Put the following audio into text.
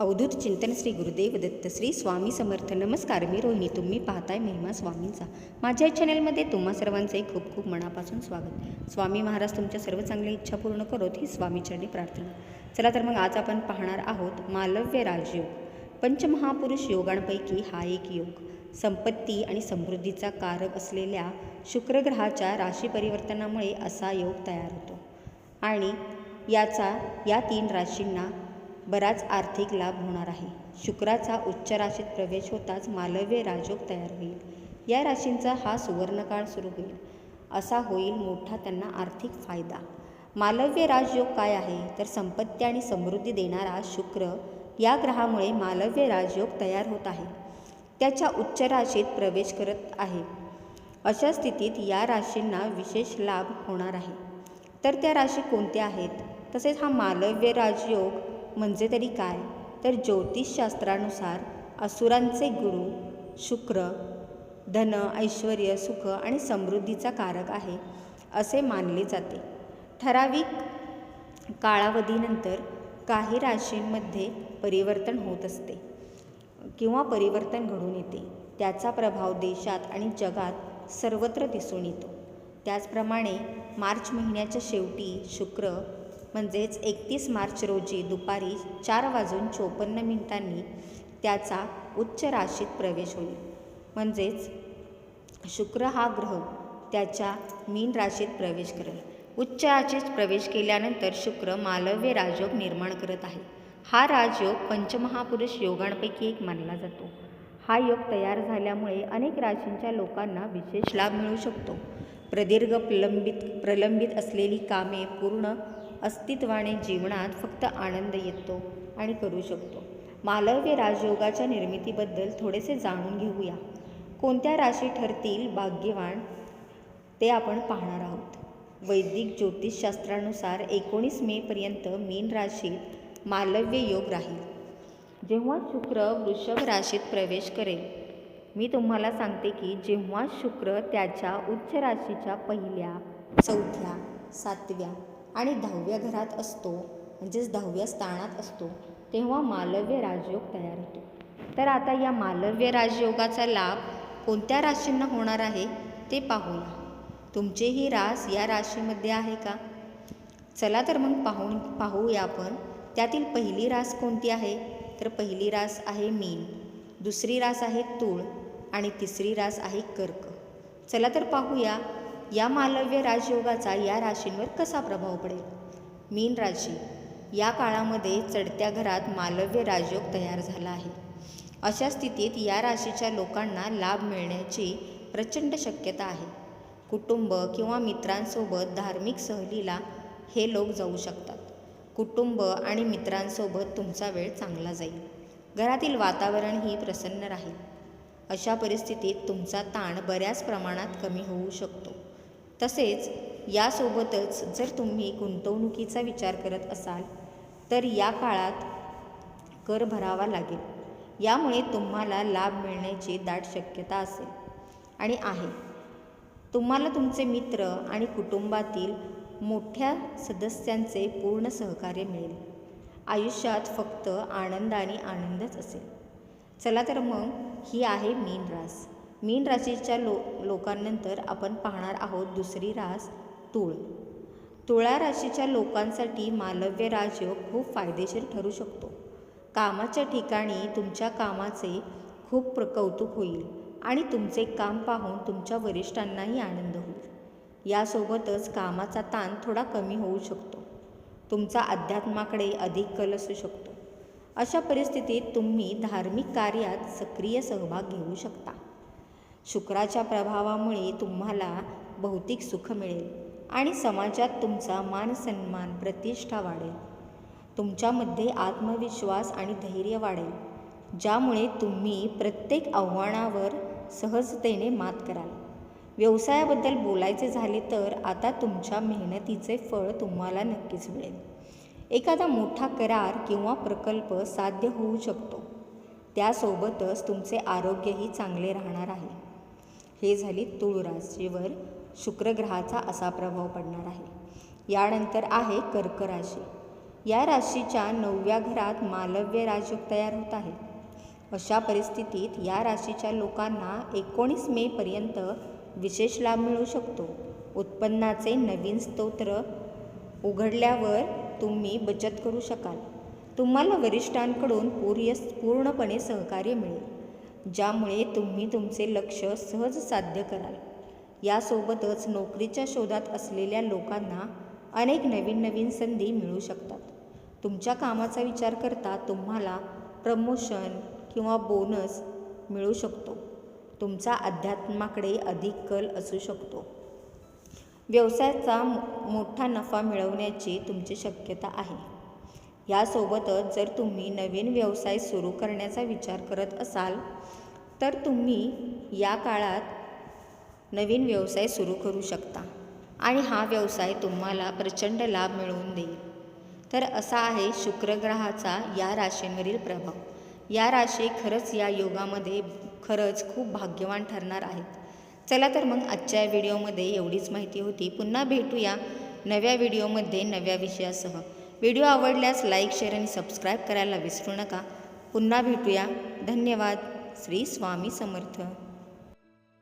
अवधूत चिंतन श्री गुरुदेव दत्त श्री स्वामी समर्थ. नमस्कार मी रोहिणी. तुम्ही पाहताय महिमा स्वामींचा. माझ्या चॅनलमध्ये तुम्हा सर्वांचे खूप खूप मनापासून स्वागत. स्वामी महाराज तुमच्या सर्व चांगल्या इच्छा पूर्ण करोत ही स्वामीचरणी प्रार्थना. चला तर मग आज आपण पाहणार आहोत मालव्य राजयोग. पंचमहापुरुष योगांपैकी हा एक योग. संपत्ती आणि समृद्धीचा कारक असलेल्या शुक्रग्रहाच्या राशी परिवर्तनामुळे असा योग तयार होतो. आणि याचा या तीन राशींना बराच आर्थिक लाभ होणार आहे. शुक्राचा उच्च राशीत प्रवेश होताच मालव्य राजयोग तयार होईल. या राशींचा हा सुवर्णकाळ सुरू होईल. असा होईल मोठा त्यांना आर्थिक फायदा. मालव्य राजयोग काय आहे? तर संपत्ती आणि समृद्धी देणारा शुक्र या ग्रहामुळे मालव्य राजयोग तयार होत आहे. त्याच्या उच्च राशीत प्रवेश करत आहे. अशा स्थितीत या राशींना विशेष लाभ होणार आहे. तर त्या राशी कोणत्या आहेत? तसेच हा मालव्य राजयोग म्हणजे तरी काय? तर ज्योतिषशास्त्रानुसार असुरांचे गुरु शुक्र धन ऐश्वर सुख आणि समृद्धीचा कारक आहे असे मानले जाते. ठराविक काळावधीनंतर काही राशींमध्ये परिवर्तन होत असते किंवा परिवर्तन घडून येते. त्याचा प्रभाव देशात आणि जगात सर्वत्र दिसून येतो. त्याचप्रमाणे मार्च महिन्याच्या शेवटी शुक्र म्हणजेच एकतीस मार्च रोजी दुपारी चार वाजून चोपन्न मिनिटांनी त्याचा उच्च राशीत प्रवेश होईल. म्हणजेच शुक्र हा ग्रह त्याच्या मीन राशीत प्रवेश करेल. उच्च राशीत प्रवेश केल्यानंतर शुक्र मालव्य राजयोग निर्माण करत आहे. हा राजयोग पंचमहापुरुष योगांपैकी एक मानला जातो. हा योग तयार झाल्यामुळे अनेक राशींच्या लोकांना विशेष लाभ मिळू शकतो. प्रदीर्घ प्रलंबित प्रलंबित असलेली कामे पूर्ण अस्तित्वाने जीवनात फक्त आनंद येतो आणि करू शकतो. मालव्य राजयोगाच्या निर्मितीबद्दल थोडेसे जाणून घेऊया. कोणत्या राशी ठरतील भाग्यवान? ते आपण पाहणार आहोत. वैदिक ज्योतिषशास्त्रानुसार एकोणीस मेपर्यंत मीन राशीत मालव्य योग राहील. जेव्हा शुक्र वृषभ राशीत प्रवेश करेल. मी तुम्हाला सांगते की जेव्हा शुक्र त्याच्या उच्च राशीच्या पहिल्या चौथ्या सातव्या आणि दहाव्या घरात असतो म्हणजेच दहाव्या स्थानात असतो तेव्हा मालव्य राजयोग तयार होतो. तर आता या मालव्य राजयोगाचा लाभ कोणत्या राशींना होणार आहे ते पाहूया. तुमचेही रास या राशीमध्ये आहे का? चला तर मग पाहून पाहूया आपण. त्यातील पहिली रास कोणती आहे? तर पहिली रास आहे मीन दुसरी रास आहे तूळ आणि तिसरी रास आहे कर्क. चला तर पाहूया. या मालव्य राजयोगाचा या राशींवर कसा प्रभाव पडेल? मीन राशी. या काळामध्ये चढत्या घरात मालव्य राजयोग तयार झाला आहे. अशा स्थितीत या राशीच्या लोकांना लाभ मिळण्याची प्रचंड शक्यता आहे. कुटुंब किंवा मित्रांसोबत धार्मिक सहलीला हे लोक जाऊ शकतात. कुटुंब आणि मित्रांसोबत तुमचा वेळ चांगला जाईल. घरातील वातावरणही प्रसन्न राहील. अशा परिस्थितीत तुमचा ताण बऱ्याच प्रमाणात कमी होऊ शकतो. तसेच यासोबतच जर तुम्ही गुंतवणुकीचा विचार करत असाल तर या काळात कर भरावा लागेल. यामुळे तुम्हाला लाभ मिळण्याची दाट शक्यता असेल. आणि आहे. तुम्हाला तुमचे मित्र आणि कुटुंबातील मोठ्या सदस्यांचे पूर्ण सहकार्य मिळेल. आयुष्यात फक्त आनंद आणि आनंदच असेल. चला तर मग ही आहे मीन रास. मीन राशीच्या लो लोकांनंतर आपण पाहणार आहोत दुसरी रास तुळ. तुळा राशीच्या लोकांसाठी मालव्य राजयोग खूप फायदेशीर ठरू शकतो. कामाच्या ठिकाणी तुमच्या कामाचे खूप प्र कौतुक होईल आणि तुमचे काम पाहून तुमच्या वरिष्ठांनाही आनंद होईल. यासोबतच कामाचा ताण थोडा कमी होऊ शकतो. तुमचा अध्यात्माकडे अधिक कल असू शकतो. अशा परिस्थितीत तुम्ही धार्मिक कार्यात सक्रिय सहभाग घेऊ शकता. शुक्राच्या प्रभावामुळे तुम्हाला भौतिक सुख मिळेल आणि समाजात तुमचा मान सन्मान प्रतिष्ठा वाढेल. तुमच्यामध्ये आत्मविश्वास आणि धैर्य वाढेल ज्यामुळे तुम्ही प्रत्येक आव्हानावर सहजतेने मात कराल. व्यवसायाबद्दल बोलायचे झाले तर आता तुमच्या मेहनतीचे फळ तुम्हाला नक्कीच मिळेल. एखादा मोठा करार किंवा प्रकल्प साध्य होऊ शकतो. त्यासोबतच तुमचे आरोग्यही चांगले राहणार आहे. हे झाली तुळ राशीवर शुक्रग्रहाचा असा प्रभाव पडणार आहे. यानंतर आहे कर्क राशी. या राशीच्या नवव्या घरात मालव्य राजयोग तयार होत आहे. अशा परिस्थितीत या राशीच्या लोकांना एकोणीस मेपर्यंत विशेष लाभ मिळू शकतो. उत्पन्नाचे नवीन स्तोत्र उघडल्यावर तुम्ही बचत करू शकाल. तुम्हाला वरिष्ठांकडून पूर्य पूर्णपणे सहकार्य मिळेल. ज्यामुळे तुम्ही तुमचे लक्ष सहज साध्य कराल. यासोबतच नोकरीच्या शोधात असलेल्या लोकांना अनेक नवीन नवीन संधी मिळू शकतात. तुमच्या कामाचा विचार करता तुम्हाला प्रमोशन किंवा बोनस मिळू शकतो. तुमचा अध्यात्माकडे अधिक कल असू शकतो. व्यवसायाचा मोठा नफा मिळवण्याची तुमची शक्यता आहे. यासोबतच जर तुम्ही नवीन व्यवसाय सुरू करण्याचा विचार करत असाल तर तुम्ही या काळात नवीन व्यवसाय सुरू करू शकता आणि हा व्यवसाय तुम्हाला प्रचंड लाभ मिळवून देईल. तर असा आहे शुक्रग्रहाचा या राशींवरील प्रभाव. या राशी खरंच या योगामध्ये खरंच खूप भाग्यवान ठरणार आहेत. चला तर मग आजच्या व्हिडिओमध्ये एवढीच माहिती होती. पुन्हा भेटूया नव्या व्हिडिओमध्ये नव्या विषयासह. व्हिडिओ आवडल्यास लाईक शेअर आणि सबस्क्राईब करायला विसरू नका. पुन्हा भेटूया. धन्यवाद. श्री स्वामी समर्थ.